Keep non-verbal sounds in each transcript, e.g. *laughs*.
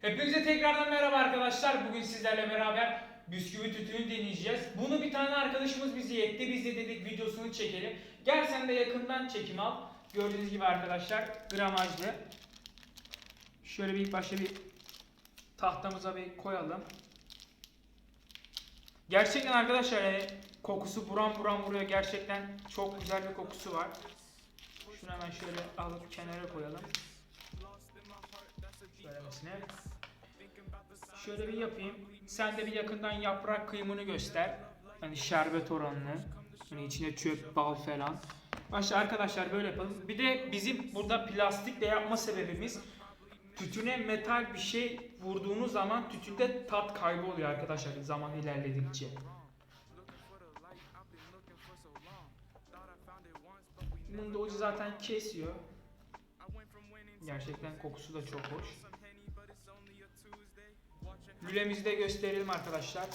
Hepinize tekrardan merhaba arkadaşlar. Bugün sizlerle beraber bisküvi tütünü deneyeceğiz. Bunu bir tane arkadaşımız bize yetti. Biz de dedik videosunu çekelim. Gel sen de yakından çekim al. Gördüğünüz gibi arkadaşlar gramajlı. Şöyle bir ilk başta bir tahtamıza bir koyalım. Gerçekten arkadaşlar e, kokusu buram buram vuruyor. Gerçekten çok güzel bir kokusu var. Şunu hemen şöyle alıp kenara koyalım. Böylesine. Şöyle bir yapayım. Sen de bir yakından yaprak kıyımını göster. Hani şerbet oranını. Hani içine çöp, bal falan. Başta arkadaşlar böyle yapalım. Bir de bizim burada plastikle yapma sebebimiz tütüne metal bir şey vurduğunuz zaman tütünde tat kayboluyor arkadaşlar zaman ilerledikçe. Bunun da zaten kesiyor. Gerçekten kokusu da çok hoş. Lülemizi de gösterelim arkadaşlar.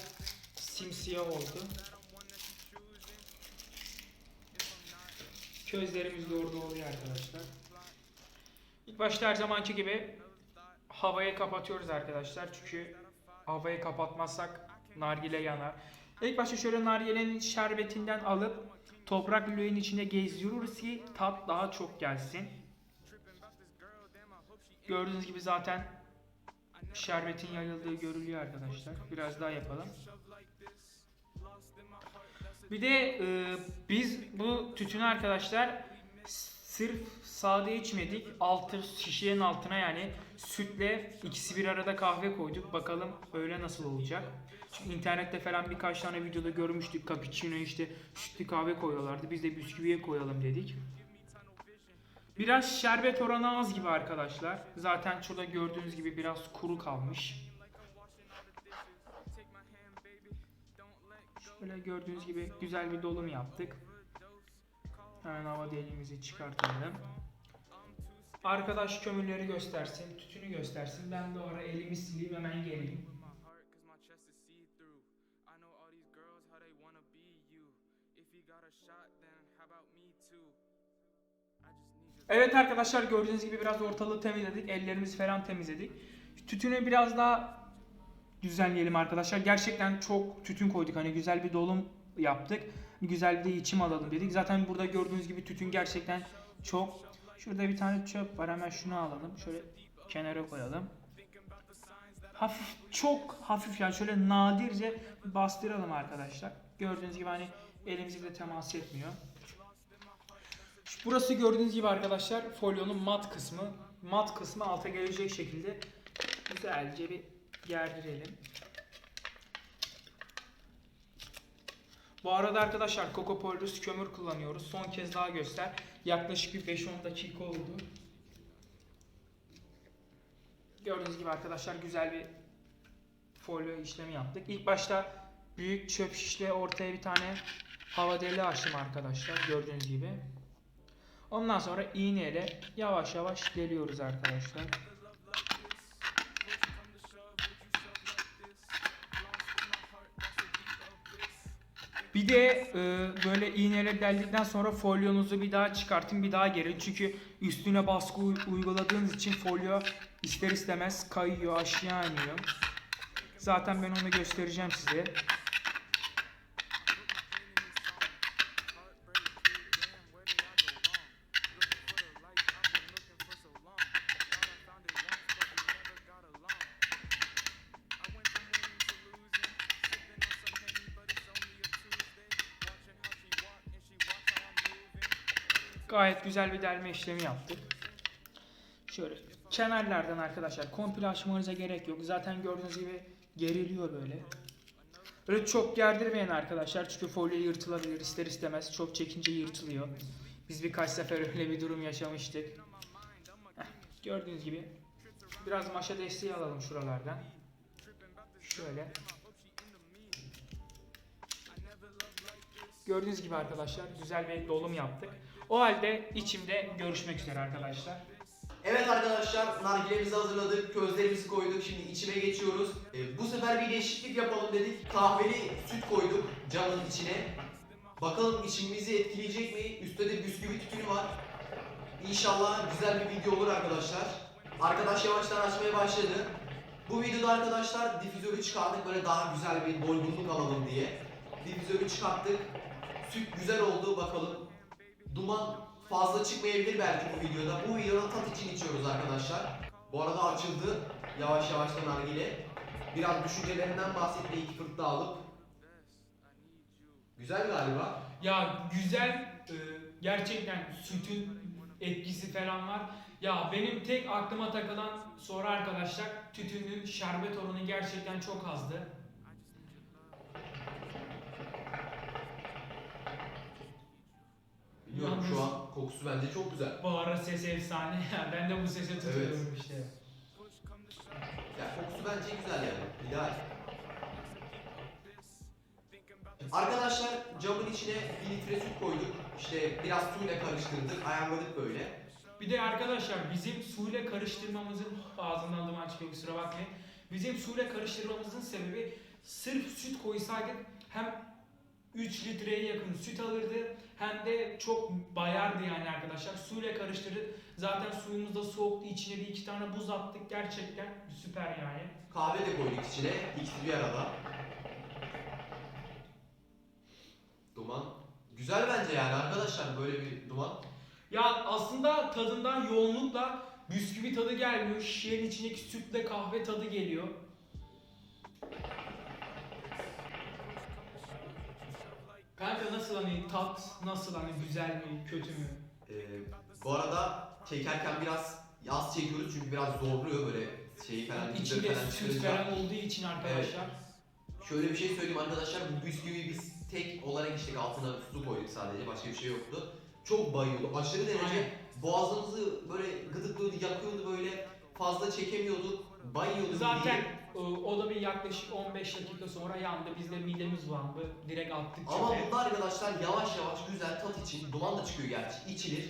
Simsiyah oldu. Közlerimiz orada oluyor arkadaşlar. İlk başta her zamanki gibi havayı kapatıyoruz arkadaşlar. Çünkü havayı kapatmazsak nargile yanar. İlk başta şöyle nargilenin şerbetinden alıp toprak lüleğin içine gezdiriyoruz ki tat daha çok gelsin. Gördüğünüz gibi zaten şerbetin yayıldığı görülüyor arkadaşlar. Biraz daha yapalım. Bir de e, biz bu tütünü arkadaşlar sırf sade içmedik. Altı şişenin altına yani sütle ikisi bir arada kahve koyduk. Bakalım öyle nasıl olacak. Çünkü internette falan birkaç tane videoda görmüştük. Cappuccino işte sütlü kahve koyuyorlardı. Biz de bisküviye koyalım dedik. Biraz şerbet oranı az gibi arkadaşlar. Zaten şurada gördüğünüz gibi biraz kuru kalmış. Şöyle gördüğünüz gibi güzel bir dolum yaptık. Hemen hava deliğimizi çıkartalım. Arkadaş kömürleri göstersin, tütünü göstersin. Ben de o ara elimi sileyim hemen geleyim. Evet arkadaşlar gördüğünüz gibi biraz ortalığı temizledik. Ellerimizi falan temizledik. Tütünü biraz daha düzenleyelim arkadaşlar. Gerçekten çok tütün koyduk. Hani güzel bir dolum yaptık. Güzel bir de içim alalım dedik. Zaten burada gördüğünüz gibi tütün gerçekten çok. Şurada bir tane çöp var. Hemen şunu alalım. Şöyle kenara koyalım. Hafif çok hafif yani şöyle nadirce bastıralım arkadaşlar. Gördüğünüz gibi hani elimizi de temas etmiyor. Burası gördüğünüz gibi arkadaşlar folyonun mat kısmı. Mat kısmı alta gelecek şekilde güzelce bir gerdirelim. Bu arada arkadaşlar Coco Polus kömür kullanıyoruz. Son kez daha göster. Yaklaşık bir 5-10 dakika oldu. Gördüğünüz gibi arkadaşlar güzel bir folyo işlemi yaptık. İlk başta büyük çöp şişle ortaya bir tane hava deliği açtım arkadaşlar gördüğünüz gibi. Ondan sonra iğneyle yavaş yavaş deliyoruz arkadaşlar. Bir de e, böyle iğneyle deldikten sonra folyonuzu bir daha çıkartın bir daha gerin. Çünkü üstüne baskı uy- uyguladığınız için folyo ister istemez kayıyor aşağı iniyor. Zaten ben onu göstereceğim size. Gayet güzel bir delme işlemi yaptık. Şöyle kenarlardan arkadaşlar komple açmanıza gerek yok. Zaten gördüğünüz gibi geriliyor böyle. Böyle çok gerdirmeyin arkadaşlar çünkü folyo yırtılabilir ister istemez. Çok çekince yırtılıyor. Biz birkaç sefer öyle bir durum yaşamıştık. Heh, gördüğünüz gibi biraz maşa desteği alalım şuralardan. Şöyle. Gördüğünüz gibi arkadaşlar güzel bir dolum yaptık. O halde içimde görüşmek üzere arkadaşlar. Evet arkadaşlar nargilemizi hazırladık, közlerimizi koyduk. Şimdi içime geçiyoruz. Ee, bu sefer bir değişiklik yapalım dedik. Kahveli süt koyduk camın içine. Bakalım içimizi etkileyecek mi? Üstte de bisküvi tütünü var. İnşallah güzel bir video olur arkadaşlar. Arkadaş yavaştan açmaya başladı. Bu videoda arkadaşlar difüzörü çıkardık böyle daha güzel bir doygunluk alalım diye. Difüzörü çıkarttık. Süt güzel oldu bakalım. Duman fazla çıkmayabilir belki bu videoda. Bu videoda tat için içiyoruz arkadaşlar. Bu arada açıldı. Yavaş yavaş da nargile. Biraz düşüncelerinden bahsetmeyi iki fırtla alıp. Güzel galiba. Ya güzel e, gerçekten sütün etkisi falan var. Ya benim tek aklıma takılan soru arkadaşlar tütünün şerbet oranı gerçekten çok azdı. Bilmiyorum şu an kokusu bence çok güzel. Bu ara ses efsane. *laughs* ben de bu sese tutuyorum işte. Ya kokusu bence güzel yani. İdeal. Arkadaşlar camın içine 1 litre süt koyduk. İşte biraz suyla karıştırdık, ayarladık böyle. Bir de arkadaşlar bizim suyla karıştırmamızın ağzından aldım çıkıyor kusura bakmayın. Bizim suyla karıştırmamızın sebebi sırf süt koysaydık hem 3 litreye yakın süt alırdı hem de çok bayardı yani arkadaşlar. Suyla karıştırdık. Zaten suyumuz da soğuktu. İçine bir iki tane buz attık. Gerçekten süper yani. Kahve de koyduk içine, ikisi bir arada. Duman. Güzel bence yani arkadaşlar böyle bir duman. Ya aslında tadından yoğunlukla bisküvi tadı gelmiyor. Şişenin içindeki sütle kahve tadı geliyor. Kanka nasıl hani tat, nasıl hani güzel mi, kötü mü? Ee, bu arada çekerken biraz yaz çekiyoruz çünkü biraz zorluyor böyle şeyi falan, İçinde falan süt falan olduğu için arkadaşlar. Şöyle bir şey söyleyeyim arkadaşlar, bu bisküviyi biz tek olarak içtik altına su koyduk sadece, başka bir şey yoktu. Çok bayıyordu, aşırı derece Aynen. boğazımızı böyle gıdıklıyordu, yakıyordu böyle, fazla çekemiyorduk, bayıyordu Zaten bildiğin. E, o da bir yaklaşık 15 dakika sonra yandı. Biz de midemiz bulandı. Direkt attık Ama çöpe. bunda arkadaşlar yavaş yavaş güzel tat için, duman da çıkıyor gerçi, içilir.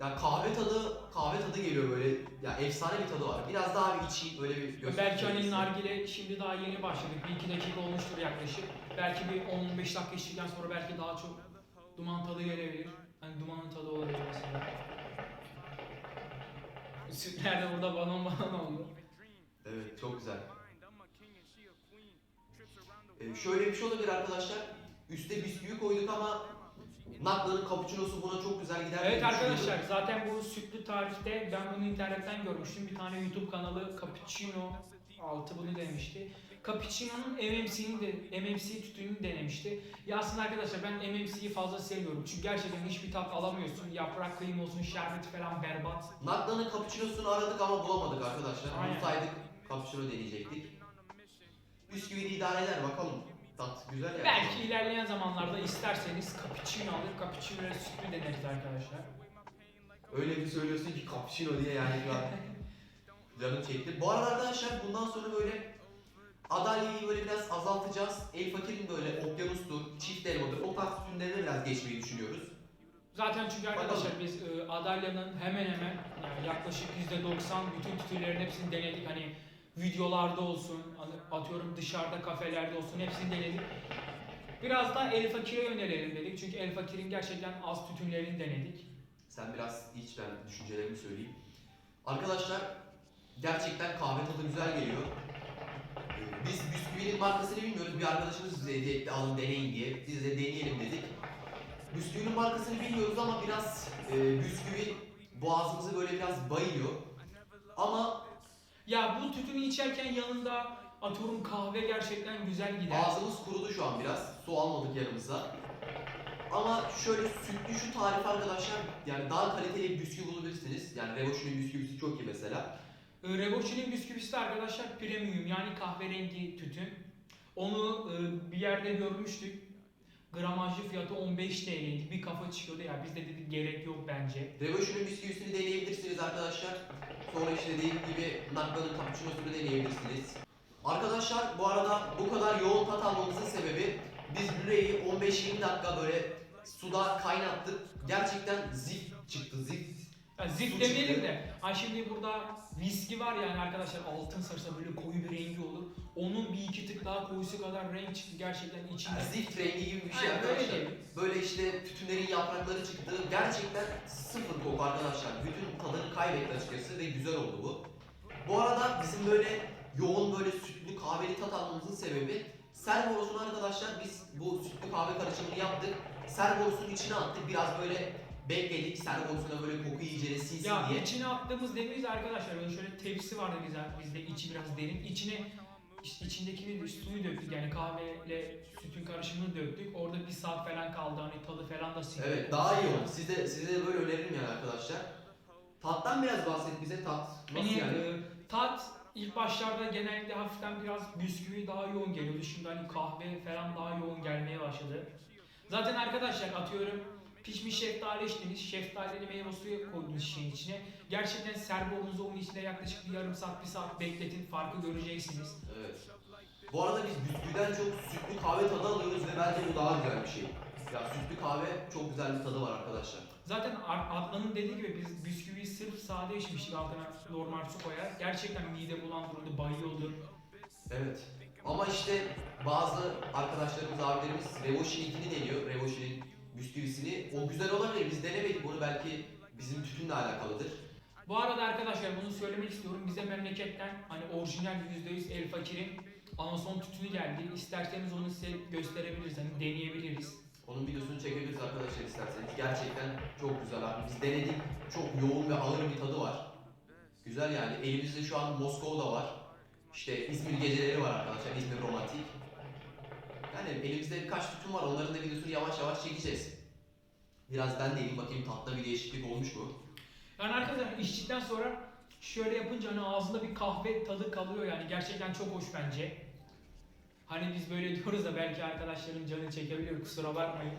Ya kahve tadı, kahve tadı geliyor böyle, ya efsane bir tadı var. Biraz daha bir içeyim, böyle bir göstereyim. Belki hani nargile şimdi daha yeni başladık. Bir iki dakika olmuştur yaklaşık. Belki bir 10-15 dakika içtikten sonra belki daha çok duman tadı gelebilir. Hani dumanın tadı olabilir mesela. Sütler de burada balon balon oldu. Evet, çok güzel. Ee, şöyle bir şey olabilir arkadaşlar. Üste bisküvi koyduk ama Nakla'nın cappuccino'su buna çok güzel gider. Evet arkadaşlar zaten bu sütlü tarifte ben bunu internetten görmüştüm. Bir tane YouTube kanalı Cappuccino altı bunu denemişti. Cappuccino'nun MMC'ni de MMC tütününü denemişti. Ya aslında arkadaşlar ben MMC'yi fazla sevmiyorum. Çünkü gerçekten hiçbir tat alamıyorsun. Yaprak kıyım olsun, şerbeti falan berbat. Nakla'nın cappuccino'sunu aradık ama bulamadık arkadaşlar. Aynen. Bulsaydık cappuccino deneyecektik. Bisküvi de idare eder bakalım. Tat güzel yani. Belki ilerleyen zamanlarda isterseniz cappuccino alır, cappuccino ile sütlü deneriz arkadaşlar. Öyle bir söylüyorsun ki cappuccino diye yani şu an canım çekti. Bu arada arkadaşlar bundan sonra böyle Adalya'yı böyle biraz azaltacağız. El fakirin böyle okyanustur, çift elmadır o tarz ürünlerine biraz geçmeyi düşünüyoruz. Zaten çünkü arkadaşlar biz e, Adalya'nın hemen hemen yani yaklaşık %90 bütün tütünlerin hepsini denedik. Hani videolarda olsun, hani atıyorum dışarıda kafelerde olsun hepsini denedik. Biraz da El Fakir'e yönelelim dedik. Çünkü El Fakir'in gerçekten az tütünlerini denedik. Sen biraz iç ben düşüncelerimi söyleyeyim. Arkadaşlar gerçekten kahve tadı güzel geliyor. Ee, Biz bisküvinin markasını bilmiyoruz. Bir arkadaşımız bize hediye etti alın deneyin diye. Biz de deneyelim dedik. Bisküvinin markasını bilmiyoruz ama biraz e, bisküvi boğazımızı böyle biraz bayıyor. Ama Ya bu tütünü içerken yanında atıyorum kahve gerçekten güzel gider. ağzımız kurudu şu an biraz. Su almadık yanımıza. Ama şöyle sütlü şu tarif arkadaşlar yani daha kaliteli bir bisküvi bulabilirsiniz. Yani Revoş'un bisküvisi çok iyi mesela. E, Rebochi'nin bisküvisi de arkadaşlar premium yani kahverengi tütün. Onu e, bir yerde görmüştük. Gramajlı fiyatı 15 TL'ydi. Bir kafa çıkıyordu ya biz de dedik gerek yok bence. Revoş'un bisküvisini deneyebilirsiniz arkadaşlar. Sonra işte dediğim gibi Nakla'nın cappuccino'sunu deneyebilirsiniz. Arkadaşlar bu arada bu kadar yoğun tat almamızın sebebi biz Blu-ray'i 15-20 dakika böyle suda kaynattık. Gerçekten zift çıktı zift. Ya zift Su demeyelim de. Ha şimdi burada viski var yani arkadaşlar altın sarısı böyle koyu bir rengi olur. Onun bir iki tık daha koyusu kadar renk çıktı gerçekten içinde. Yani zift rengi gibi bir şey Aynen, arkadaşlar. Böyle işte tütünlerin yaprakları çıktı. Gerçekten sıfır koku arkadaşlar. Bütün tadını kaybetti açıkçası ve güzel oldu bu. Bu arada bizim böyle yoğun böyle sütlü kahveli tat almamızın sebebi servorosunu arkadaşlar biz bu sütlü kahve karışımını yaptık. Servorosun içine attık. Biraz böyle bekledik. Servorosuna böyle koku iyice sinsin Ya diye. içine attığımız demiriz arkadaşlar böyle şöyle tepsi vardı güzel bizde içi biraz derin. İçine içindeki suyu döktük yani kahveyle sütün karışımını döktük. Orada bir saat falan kaldı hani tadı falan da sindi. Evet daha iyi oldu. Size, size de böyle öneririm yani arkadaşlar. Tattan biraz bahset bize tat. Nasıl Hani yani? e, tat ilk başlarda genellikle hafiften biraz bisküvi daha yoğun geliyordu. Şimdi hani kahve falan daha yoğun gelmeye başladı. Zaten arkadaşlar atıyorum pişmiş şeftali içtiniz. Şeftalili meyve suyu koydunuz şeyin içine. Gerçekten servonuzu onun içinde yaklaşık bir yarım saat, bir saat bekletin. Farkı göreceksiniz. Evet. Bu arada biz bisküviden çok sütlü kahve tadı alıyoruz ve bence bu daha güzel bir şey. Ya sütlü kahve çok güzel bir tadı var arkadaşlar. Zaten Adnan'ın dediği gibi biz bisküviyi sırf sade içmiştik altına normal su koyar. Gerçekten mide bulandırıyordu, bayıyordu. Evet. Ama işte bazı arkadaşlarımız, abilerimiz Revoşin'inkini deniyor. Revoşin'in bisküvisini. O güzel olabilir. Biz denemedik bunu. Belki bizim tütünle alakalıdır. Bu arada arkadaşlar bunu söylemek istiyorum. Bize memleketten hani orijinal %100 El Fakir'in anason tütünü geldi. İsterseniz onu size gösterebiliriz. Hani deneyebiliriz. Onun videosunu çekebiliriz arkadaşlar isterseniz. Gerçekten çok güzel abi. Biz denedik. Çok yoğun ve ağır bir tadı var. Güzel yani. Elimizde şu an Moskova'da var. İşte İzmir geceleri var arkadaşlar. İzmir romantik. Yani elimizde birkaç tütün var. Onların da videosunu yavaş yavaş çekeceğiz. Biraz ben deneyeyim bakayım tatta bir değişiklik olmuş mu? Yani arkadaşlar içtikten sonra şöyle yapınca hani ağzında bir kahve tadı kalıyor yani. Gerçekten çok hoş bence. Hani biz böyle *laughs* diyoruz da belki arkadaşların canı çekebilir kusura bakmayın.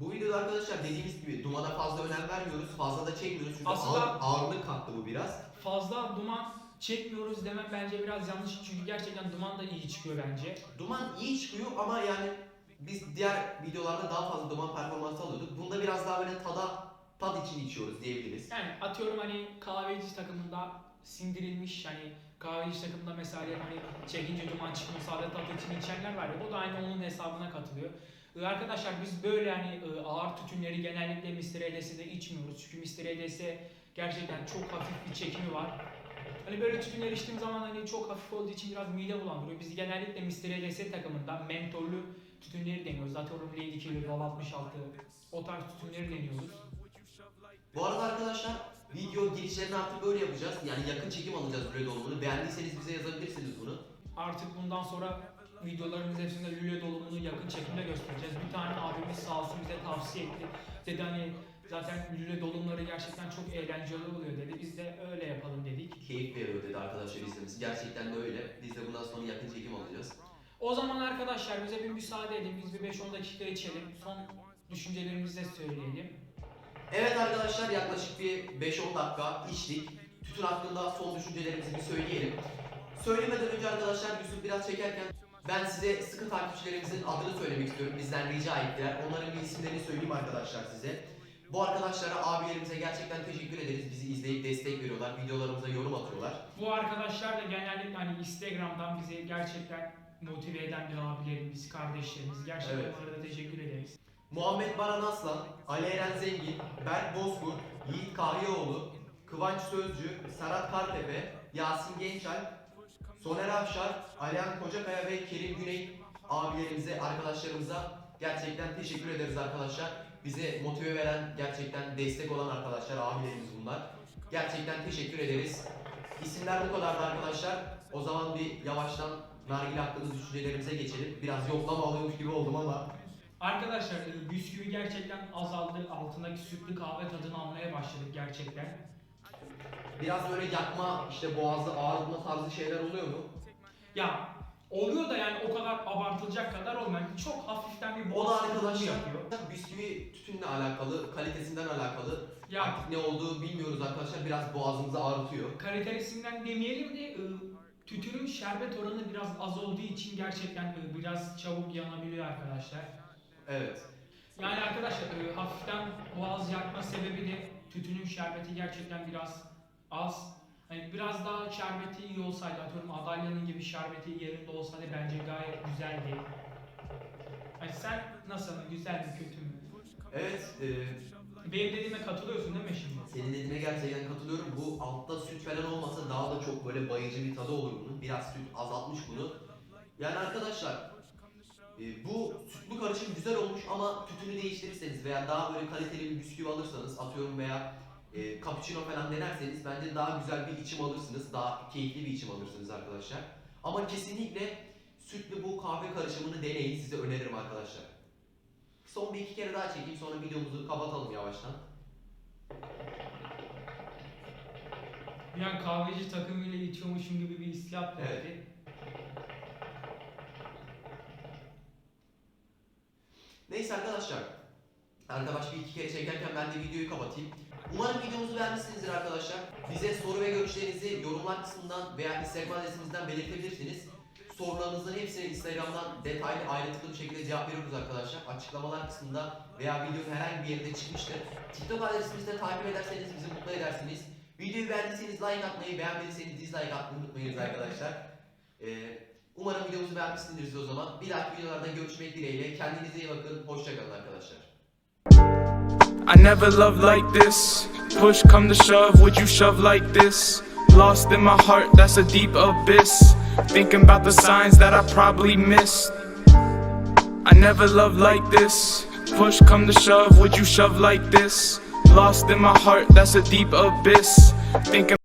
Bu videoda arkadaşlar dediğimiz gibi dumana fazla önem vermiyoruz. Fazla da çekmiyoruz çünkü Aslında- ağır, ağırlık kattı bu biraz. Fazla duman çekmiyoruz demem bence biraz yanlış çünkü gerçekten duman da iyi çıkıyor bence. Duman iyi çıkıyor ama yani biz diğer videolarda daha fazla duman performansı alıyorduk. Bunda biraz daha böyle tada tad için içiyoruz diyebiliriz. Yani atıyorum hani kahveci takımında sindirilmiş hani kahveci takımında mesela hani çekince duman çıkmıyor sade tat için içenler var ya o da aynı onun hesabına katılıyor. Ee, Arkadaşlar biz böyle hani e, ağır tütünleri genellikle Mr. LS'de içmiyoruz. Çünkü Mr. LS gerçekten çok hafif bir çekimi var. Hani böyle tütünler içtiğim zaman hani çok hafif olduğu için biraz mide bulandırıyor. Biz genellikle Mr. LS takımında mentollü tütünleri deniyoruz. Atıyorum Lady Killer, Dol 66 o tarz tütünleri deniyoruz. Bu arada arkadaşlar video girişlerini artık böyle yapacağız. Yani yakın çekim alacağız böyle dolumunu. Beğendiyseniz bize yazabilirsiniz bunu. Artık bundan sonra videolarımız hepsinde lüle dolumunu yakın çekimde göstereceğiz. Bir tane abimiz sağ olsun bize tavsiye etti. Dedi hani zaten lüle dolumları gerçekten çok eğlenceli oluyor dedi. Biz de öyle yapalım dedik. Keyif veriyor dedi arkadaşlar izlemesi. Gerçekten de öyle. Biz de bundan sonra yakın çekim alacağız. O zaman arkadaşlar bize bir müsaade edin. Biz bir 5-10 dakika içelim. Son düşüncelerimizi de söyleyelim. Evet arkadaşlar yaklaşık bir 5-10 dakika içtik. Tütün hakkında son düşüncelerimizi bir söyleyelim. Söylemeden önce arkadaşlar Yusuf biraz çekerken ben size sıkı takipçilerimizin adını söylemek istiyorum. Bizden rica ettiler. Onların bir isimlerini söyleyeyim arkadaşlar size. Bu arkadaşlara, abilerimize gerçekten teşekkür ederiz. Bizi izleyip destek veriyorlar. Videolarımıza yorum atıyorlar. Bu arkadaşlar da genellikle hani Instagram'dan bizi gerçekten motive eden bir abilerimiz, kardeşlerimiz. Gerçekten Evet. onlara da teşekkür ederiz. Muhammed Baran Aslan, Ali Eren Zengin, Berk Bozkurt, Yiğit Kahyaoğlu, Kıvanç Sözcü, Serhat Kartepe, Yasin Gençal, Soner Avşar, Alihan Kocakaya ve Kerim Güney abilerimize, arkadaşlarımıza gerçekten teşekkür ederiz arkadaşlar. Bize motive veren, gerçekten destek olan arkadaşlar, abilerimiz bunlar. Gerçekten teşekkür ederiz. İsimler bu kadardı arkadaşlar. O zaman bir yavaştan nargile hakkında düşüncelerimize geçelim. Biraz yoklama alıyormuş gibi oldum ama Arkadaşlar e, bisküvi gerçekten azaldı. Altındaki sütlü kahve tadını almaya başladık gerçekten. Biraz böyle yakma, işte boğazda ağrıtma tarzı şeyler oluyor mu? Ya oluyor da yani o kadar abartılacak kadar olmuyor. Çok hafiften bir O da arkadaşlar yapıyor. bisküvi tütünle alakalı, kalitesinden alakalı. Ya Artık ne olduğu bilmiyoruz arkadaşlar. Biraz boğazımızı ağrıtıyor. kalitelisinden demeyelim de e, tütünün şerbet oranı biraz az olduğu için gerçekten e, biraz çabuk yanabiliyor arkadaşlar. Evet. Yani arkadaşlar e, hafiften boğaz yakma sebebi de tütünün şerbeti gerçekten biraz az. Hani biraz daha şerbeti iyi olsaydı atıyorum Adalya'nın gibi şerbeti yerinde olsaydı bence gayet güzeldi. Hani sen nasıl güzel mi kötü mü? Evet. e, Benim dediğime katılıyorsun değil mi şimdi? Senin dediğine gerçekten katılıyorum. Bu altta süt falan olmasa daha da çok böyle bayıcı bir tadı olur bunun. Biraz süt azaltmış bunu. Yani arkadaşlar e, bu sütlü karışım güzel olmuş ama tütünü değiştirirseniz veya daha böyle kaliteli bir bisküvi alırsanız atıyorum veya e, cappuccino falan denerseniz bence daha güzel bir içim alırsınız. Daha keyifli bir içim alırsınız arkadaşlar. Ama kesinlikle sütlü bu kahve karışımını deneyin. Size öneririm arkadaşlar. Son bir iki kere daha çekeyim sonra videomuzu kapatalım yavaştan. Bir an kahveci takımıyla içiyormuşum gibi bir hissiyat Evet. geldi. Neyse arkadaşlar. Arkadaş bir iki kere çekerken ben de videoyu kapatayım. Umarım videomuzu beğenmişsinizdir arkadaşlar. Bize soru ve görüşlerinizi yorumlar kısmından veya Instagram adresimizden belirtebilirsiniz. Sorularınızın hepsine Instagram'dan detaylı ayrıntılı bir şekilde cevap veriyoruz arkadaşlar. Açıklamalar kısmında veya videonun herhangi bir yerinde çıkmıştır. TikTok adresimizde takip ederseniz bizi mutlu edersiniz. Videoyu beğendiyseniz like atmayı, beğenmediyseniz dislike atmayı unutmayınız arkadaşlar. Ee, umarım videomuzu beğenmişsinizdir o zaman. Bir dahaki videolarda görüşmek dileğiyle. Kendinize iyi bakın. Hoşçakalın arkadaşlar. I never loved like this. Push come to shove, would you shove like this? Lost in my heart, that's a deep abyss. Thinking about the signs that I probably missed. I never loved like this. Push come to shove, would you shove like this? Lost in my heart, that's a deep abyss. Thinking